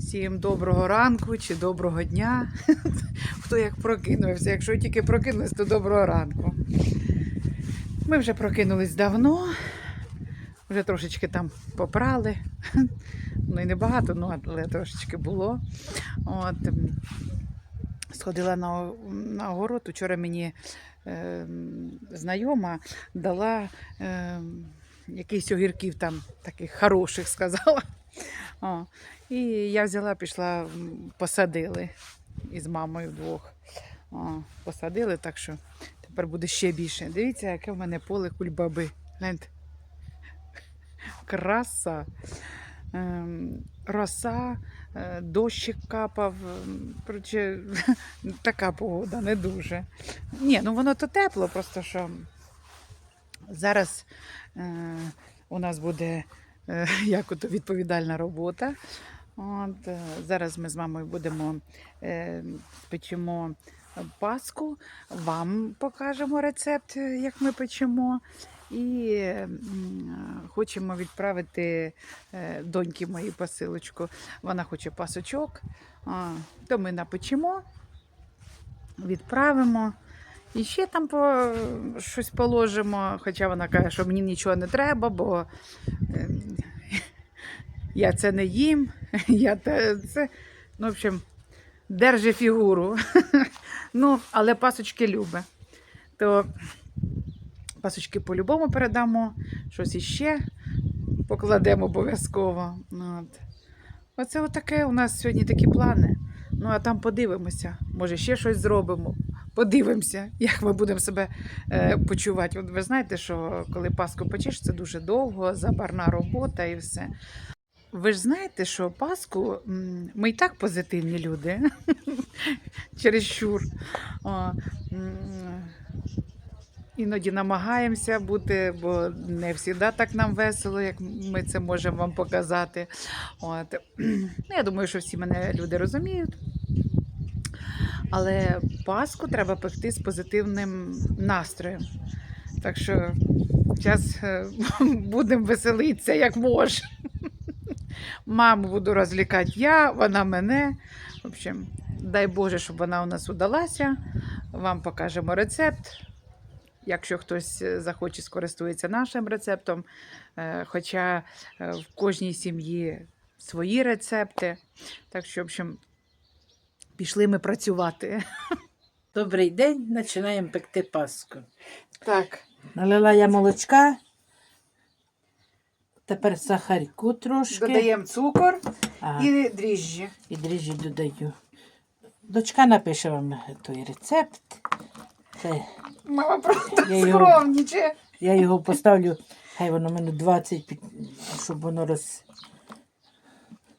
Всім доброго ранку чи доброго дня. Хто як прокинувся. Якщо тільки прокинулись, то доброго ранку. Ми вже прокинулись давно, вже трошечки там попрали. Ну і небагато, ну, але трошечки було. От, сходила на, на огород. Вчора мені е, знайома дала е, якихось огірків там таких хороших, сказала. О, і я взяла, пішла, посадили із мамою вдвох. О, посадили, так що тепер буде ще більше. Дивіться, яке в мене поле кульбаби. Гляньте. Краса. Ем, роса, е, дощик капав. ем, Коротше, така погода, не дуже. Ні, ну воно то тепло, просто що зараз е, у нас буде е, як ото відповідальна робота. От, е, зараз ми з мамою будемо е, спечемо паску, вам покажемо рецепт, е, як ми печемо. І хочемо відправити е, доньки моїй посилочку. Вона хоче пасочок, то ми напечемо, відправимо. І ще там по, щось положимо, хоча вона каже, що мені нічого не треба, бо е, я це не їм. Я це, ну, в общем, держи фігуру. ну, але пасочки любить. То пасочки по-любому передамо, щось іще покладемо обов'язково. От. Оце отаке у нас сьогодні такі плани. Ну, а там подивимося. Може, ще щось зробимо. Подивимося, як ми будемо себе е, почувати. От ви знаєте, що коли Пасху печеш, це дуже довго, забарна робота і все. Ви ж знаєте, що Пасху ми і так позитивні люди. Чересчур. О, Іноді намагаємося бути, бо не завжди так нам весело, як ми це можемо вам показати. От. Ну, я думаю, що всі мене люди розуміють. Але Пасху треба пекти з позитивним настроєм. Так що зараз будемо веселитися як може. Маму буду розлікати я, вона мене. В общем, дай Боже, щоб вона у нас удалася. Вам покажемо рецепт. Якщо хтось е, захоче скористується нашим рецептом, Е, хоча е, в кожній сім'ї свої рецепти. Так що, в общем, пішли ми працювати. Добрий день, починаємо пекти паску. Так, Налила я молочка, тепер сахарку трошки додаємо цукор ага, і дріжджі. і дріжджі додаю. Дочка напише вам той рецепт. Це, Мама просто Я його- я його поставлю, хай воно минут 20, щоб воно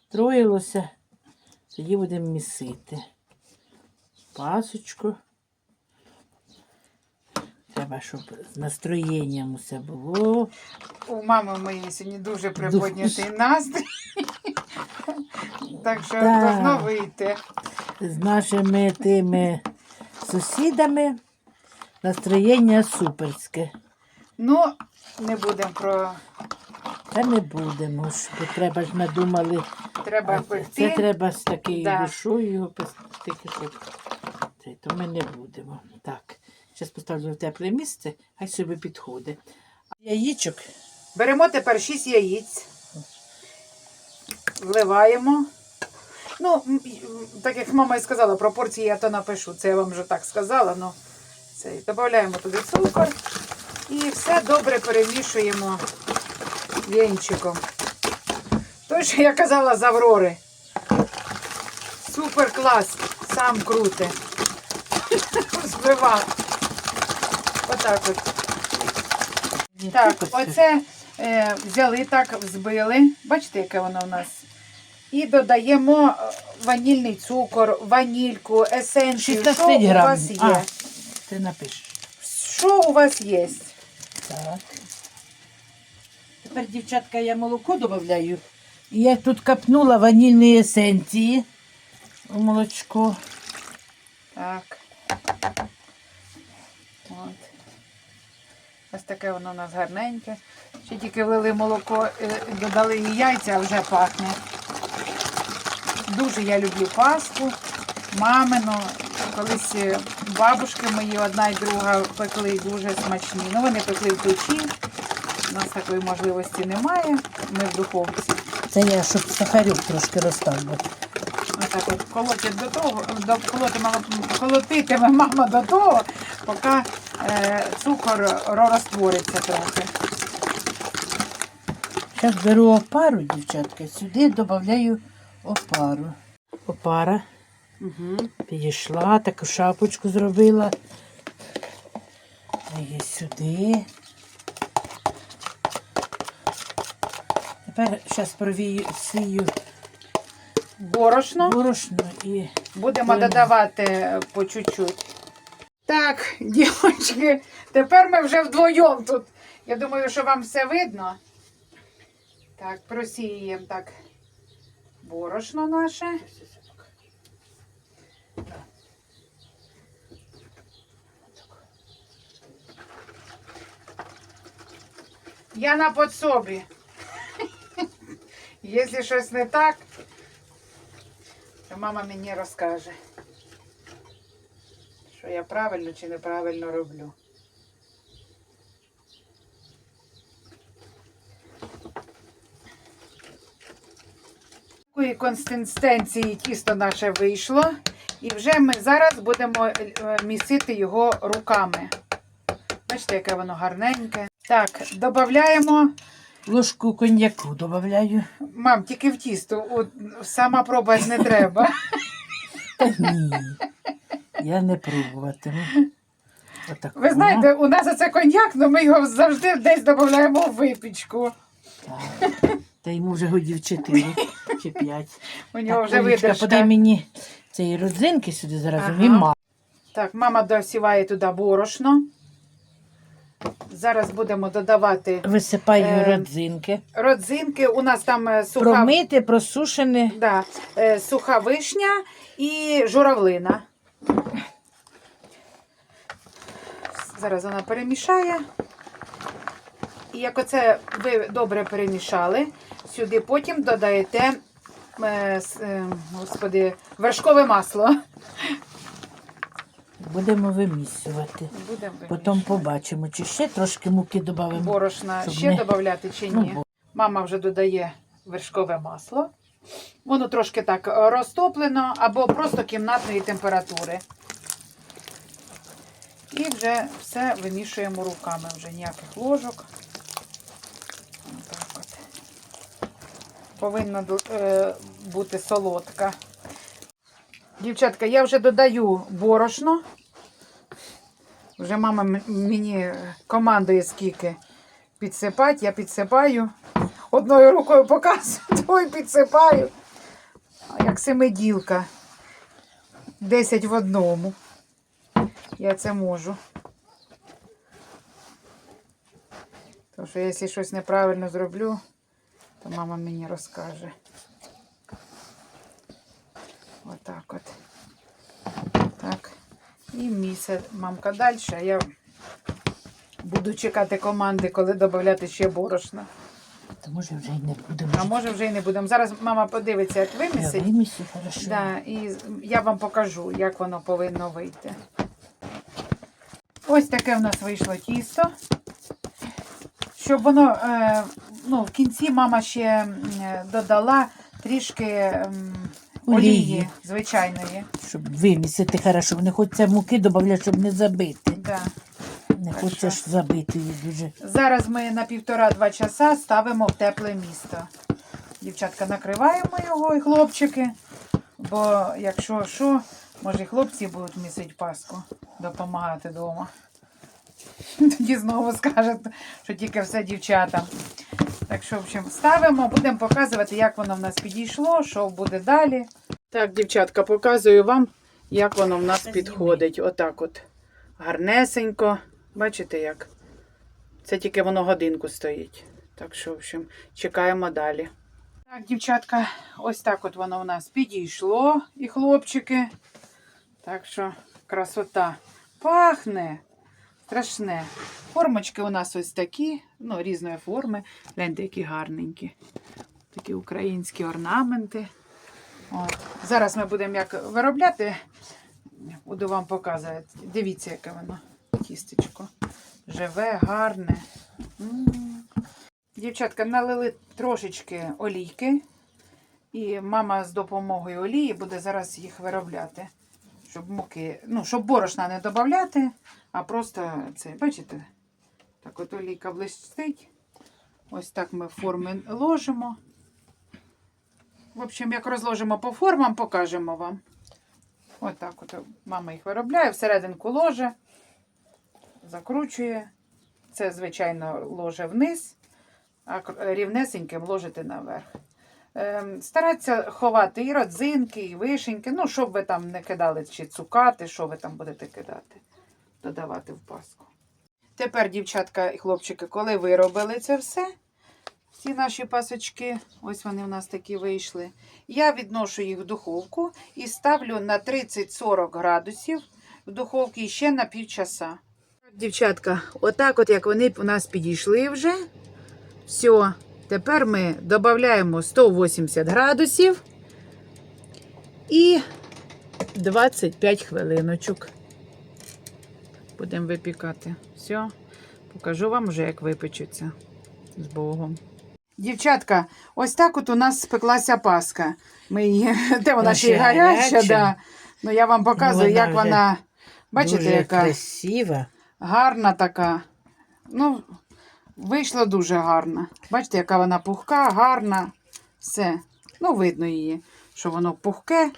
розстроїлося. Тоді будемо місити. Пасочку. Треба, щоб з настроєнням усе було. У мами моєї сьогодні дуже приподнятий настрій. Так що Так. должно вийти. з нашими тими сусідами настроєння суперське. Ну, не будемо про Та не будемо ж, бо треба ж надумали. треба а це- пекти. Треба з такою Да. душою його пекти, щоб це, то ми не будемо. Так, зараз поставлю в тепле місце, хай собі підходить. Яєчок Беремо тепер 6 яєць, вливаємо. Ну, так як мама і сказала, пропорції я то напишу. Це я вам вже так сказала. Ну, це, додаємо туди цукор і все добре перемішуємо вінчиком. Той, що я казала з Аврори. Супер клас, сам круте. Збивав. Отак от. Так, оце е, взяли так, взбили. Бачите, яке воно у нас. І додаємо е, ванільний цукор, ванільку, есенцію. Що у грам. вас є? А, ти напишеш. Що у вас є? Так. Тепер, дівчатка, я молоко додаю. Я тут капнула ванільної есенції у молочко. Так. От. Ось таке воно у нас гарненьке. Ще тільки влили молоко, е, додали і яйця, а вже пахне. Дуже я люблю паску, мамину. Колись е, бабушки мої, одна і друга, пекли дуже смачні. Ну, вони пекли в печі. У нас такої можливості немає. Ми в духовці. Це я, щоб сахарюк трошки розставив. Отак от колотять до того, до, колотитиме мама до того, поки цукор ро- розтвориться трохи. Зараз беру опару, дівчатка, сюди додаю опару. Опара Угу. підійшла, таку шапочку зробила. Її сюди. Тепер зараз провію сію Борошно. борошно і Будемо додавати е, по чуть-чуть. Так, дівчатки, тепер ми вже вдвоєм тут. Я думаю, що вам все видно. Так, просіємо так борошно наше. Я на подсобі. Якщо щось не так, то мама мені розкаже, я правильно чи неправильно роблю. Такої консистенції тісто наше вийшло. І вже ми зараз будемо е, місити його руками. Бачите, яке воно гарненьке. Так, додаємо, ложку коньяку додаю. мам, тільки в тісто. От, сама пробувати не треба. Та ні. Я не пробуватиму. Отак. Ви знаєте, у нас оце коньяк, але ми його завжди десь додаємо в випічку. Так. Та йому вже годів 4 чи 5. У нього вже видержка. подай мені цієї родзинки сюди зараз Ага. і. Так, мама досіває туди борошно. Зараз будемо додавати Висипаю Е, родзинки. родзинки. У нас там е, суха, Промити, просушене. да, е, суха вишня і журавлина. Зараз вона перемішає. І як оце ви добре перемішали, сюди потім додаєте е, е, господи, вершкове масло. Будемо вимісювати. Будемо Потім побачимо, чи ще трошки муки додамо. борошна щоб ще не- додати чи ні? Ну, Мама вже додає вершкове масло. Воно трошки так розтоплено або просто кімнатної температури. І вже все вимішуємо руками, вже ніяких ложок. Отак от. Повинна е, бути солодка. Дівчатка, я вже додаю борошно. Вже мама мені командує скільки підсипати, я підсипаю. Одною рукою показую, другою підсипаю. Як семиділка. Десять в одному. Я це можу. Тому що якщо щось неправильно зроблю, то мама мені розкаже. Отак от. Так. І місце мамка далі, а я буду чекати команди, коли додати ще борошна. То може вже й не будемо. А може вже й не будемо. Зараз мама подивиться, як Я вимісить. вимісю, хорошо. Да, і я вам покажу, як воно повинно вийти. Ось таке в нас вийшло тісто. Щоб воно, е, ну, в кінці мама ще додала трішки олії, Олії. звичайної. Щоб вимісити хорошо. Не хочеться муки додати, щоб не забити. Да. Не хочеш забити її дуже. Зараз ми на півтора-два часа ставимо в тепле місто. Дівчатка, накриваємо його і хлопчики. Бо якщо що, може хлопці будуть місити паску, допомагати вдома. Тоді знову скажуть, що тільки все дівчатам. Так що, в общем, ставимо, будемо показувати, як воно в нас підійшло, що буде далі. Так, дівчатка, показую вам, як воно в нас підходить. Отак от. Гарнесенько. Бачите як? Це тільки воно годинку стоїть. Так що, в общем, чекаємо далі. Так, дівчатка, ось так от воно у нас підійшло, і хлопчики. Так що красота. Пахне. Страшне. Формочки у нас ось такі, ну, різної форми. Гляньте, які гарненькі. Такі українські орнаменти. От. Зараз ми будемо як виробляти. Буду вам показувати. Дивіться, яке воно тістечко. Живе, гарне. Дівчатка, налили трошечки олійки. І мама з допомогою олії буде зараз їх виробляти. Щоб муки, ну, щоб борошна не додати, а просто це, бачите, так от олійка блистить. Ось так ми форми ложимо. В общем, як розложимо по формам, покажемо вам. Ось так от мама їх виробляє, всерединку ложе, закручує. Це, звичайно, ложе вниз, а рівнесеньким ложите наверх. Ем, старатися ховати і родзинки, і вишеньки, ну, щоб ви там не кидали, чи цукати, що ви там будете кидати, додавати в паску. Тепер, дівчатка і хлопчики, коли ви робили це все, всі наші пасочки, ось вони у нас такі вийшли. Я відношу їх в духовку і ставлю на 30-40 градусів в духовці ще на півчаса. Дівчатка, отак, от як вони у нас підійшли вже. Все, тепер ми додаємо 180 градусів і 25 хвилиночок. Будемо випікати. Все, покажу вам вже, як випечуться з Богом. Дівчатка, ось так от у нас спеклася паска. Ми її, де вона ще й гаряча, гаряча. да. Ну я вам показую, вона як вона. Бачите, Дуже яка красива. гарна така. Ну, вийшло дуже гарно. Бачите, яка вона пухка, гарна. Все. Ну, видно її, що воно пухке.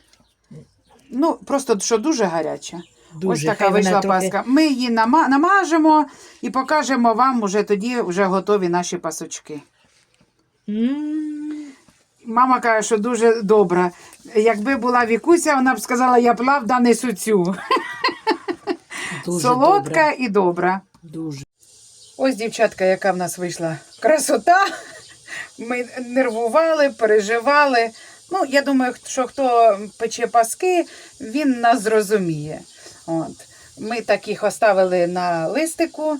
Ну, просто що дуже гаряча. Дуже. Ось така вийшла трохи- паска. Ми її нама- намажемо і покажемо вам уже тоді вже готові наші пасочки. М, Мама каже, що дуже добра. Якби була Вікуся, вона б сказала, я правда несу цю. Дуже Солодка добра. і добра. Дуже. Ось, дівчатка, яка в нас вийшла красота. Ми нервували, переживали. Ну, я думаю, що хто пече паски, він нас зрозуміє. От. Ми так їх оставили на листику,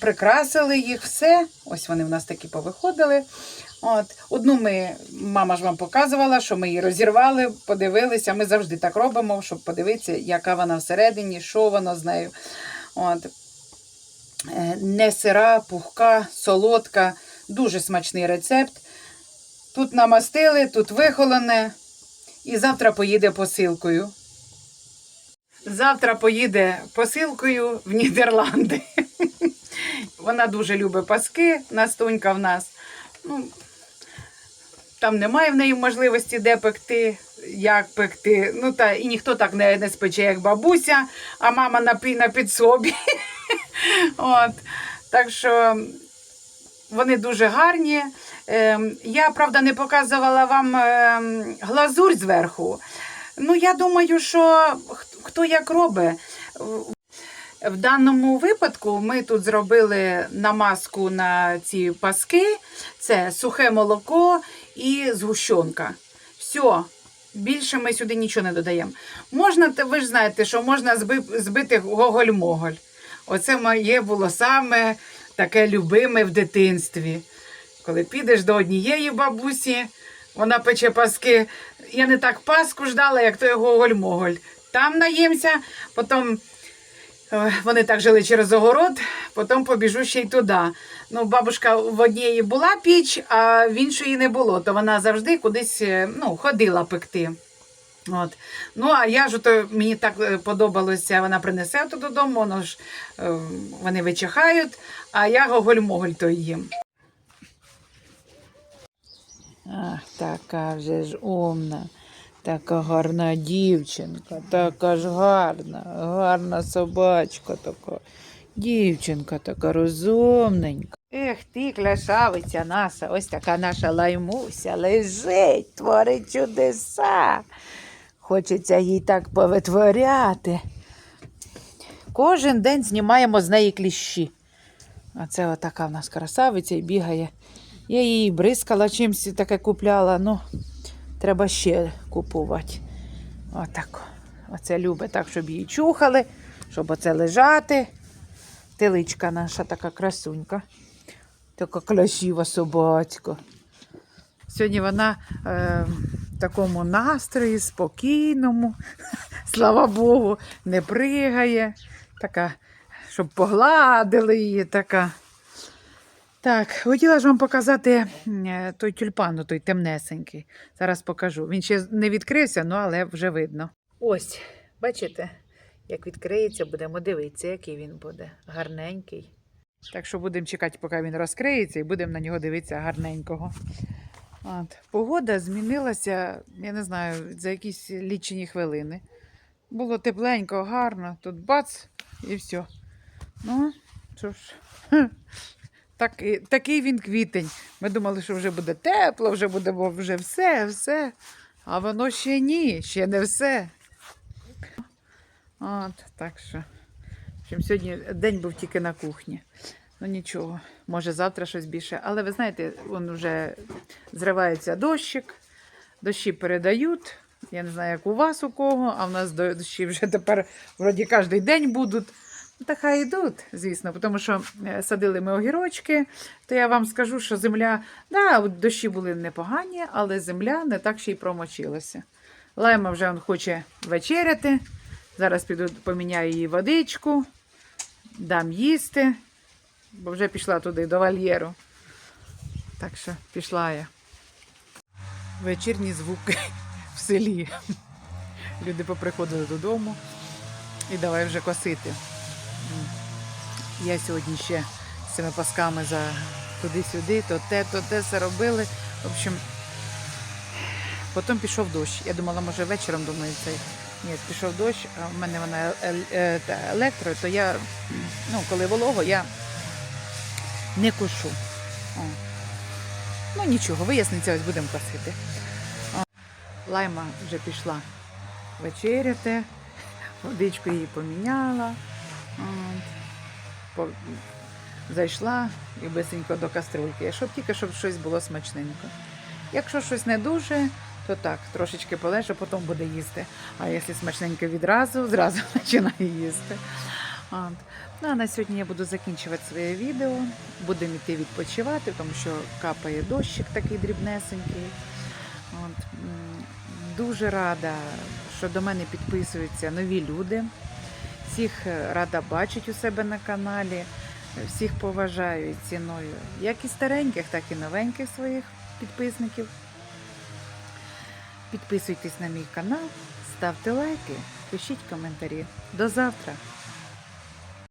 прикрасили їх все. Ось вони в нас такі повиходили. От. Одну ми, мама ж вам показувала, що ми її розірвали, подивилися. Ми завжди так робимо, щоб подивитися, яка вона всередині, що воно з нею. От. Е, Не сира, пухка, солодка, дуже смачний рецепт. Тут намастили, тут вихолене. І завтра поїде посилкою. Завтра поїде посилкою в Нідерланди. Вона дуже любить паски, Настунька в нас. Ну, там немає в неї можливості де пекти, як пекти. Ну, та, і ніхто так не, не спече, як бабуся, а мама на, на підсобі. От. Так що вони дуже гарні. Ем, я, правда, не показувала вам ем, глазурь зверху. Ну, я думаю, що хто як робить. В- даному випадку ми тут зробили намазку на ці паски. Це сухе молоко і згущенка. Все. Більше ми сюди нічого не додаємо. Можна, ви ж знаєте, що можна збити гоголь-моголь. Оце моє було саме таке любиме в дитинстві. Коли підеш до однієї бабусі, вона пече паски. Я не так паску ждала, як той гоголь-моголь. Там наїмся, потім е, вони так жили через огород, потім побіжу ще й туди. Ну, бабушка в однієї була піч, а в іншої не було, то вона завжди кудись е, ну, ходила пекти. От. Ну, а я ж то мені так е, подобалося, вона принесе то додому, воно ж е, вони вичихають, а я гоголь-моголь то їм. Ах, така вже ж умна, така гарна дівчинка, така ж гарна, гарна собачка така. Дівчинка така розумненька. Ех ти, клешавиця наша, ось така наша лаймуся лежить, творить чудеса. Хочеться їй так повитворяти. Кожен день знімаємо з неї кліщі. А це отака в нас красавиця і бігає. Я її бризкала чимось таке купляла, ну треба ще купувати. Отак. Оце любить так, щоб її чухали, щоб оце лежати. Теличка наша така красунька. Така красива собачка. Сьогодні вона е, в такому настрої, спокійному. Слава Богу, не пригає. Така, щоб погладили її, така. Так, хотіла ж вам показати той тюльпан, той темнесенький. Зараз покажу. Він ще не відкрився, ну але вже видно. Ось, бачите, як відкриється, будемо дивитися, який він буде. Гарненький. Так що будемо чекати, поки він розкриється, і будемо на нього дивитися гарненького. От. Погода змінилася, я не знаю, за якісь лічені хвилини. Було тепленько, гарно, тут бац і все. Ну, що ж, так, такий він квітень. Ми думали, що вже буде тепло, вже буде бо вже все, все. А воно ще ні, ще не все. От, так що. Общем, сьогодні день був тільки на кухні. Ну нічого, може завтра щось більше. Але ви знаєте, він вже зривається дощик, дощі передають. Я не знаю, як у вас у кого, а в нас дощі вже тепер вроді кожен день будуть. Ну, та хай йдуть, звісно, тому що е, садили ми огірочки, то я вам скажу, що земля, да, дощі були непогані, але земля не так ще й промочилася. Лайма вже он хоче вечеряти. Зараз піду поміняю їй водичку, дам їсти, бо вже пішла туди до вольєру. Так що пішла я. Вечірні звуки в селі. Люди поприходили додому і давай вже косити. Я сьогодні ще з цими пасками за туди-сюди, то те, то те все робили. В общем, потім пішов дощ. Я думала, може вечором думаю, цей. Ні, пішов дощ, а в мене вона е, та, електро, то я, ну, коли волого, я не кошу. О. Ну нічого, виясниться, ось будемо косити. Лайма вже пішла вечеряти, водичку її поміняла. От. Зайшла і бисенько до каструльки, щоб тільки щоб щось було смачненько. Якщо щось не дуже, то так, трошечки полежа, потім буде їсти. А якщо смачненько відразу, зразу починає їсти. От. Ну, а на сьогодні я буду закінчувати своє відео. Будемо йти відпочивати, тому що капає дощик такий дрібнесенький. От. Дуже рада, що до мене підписуються нові люди. Всіх е, рада бачити у себе на каналі. Всіх поважаю і ціную, як і стареньких, так і новеньких своїх підписників. Підписуйтесь на мій канал, ставте лайки, пишіть коментарі. До завтра!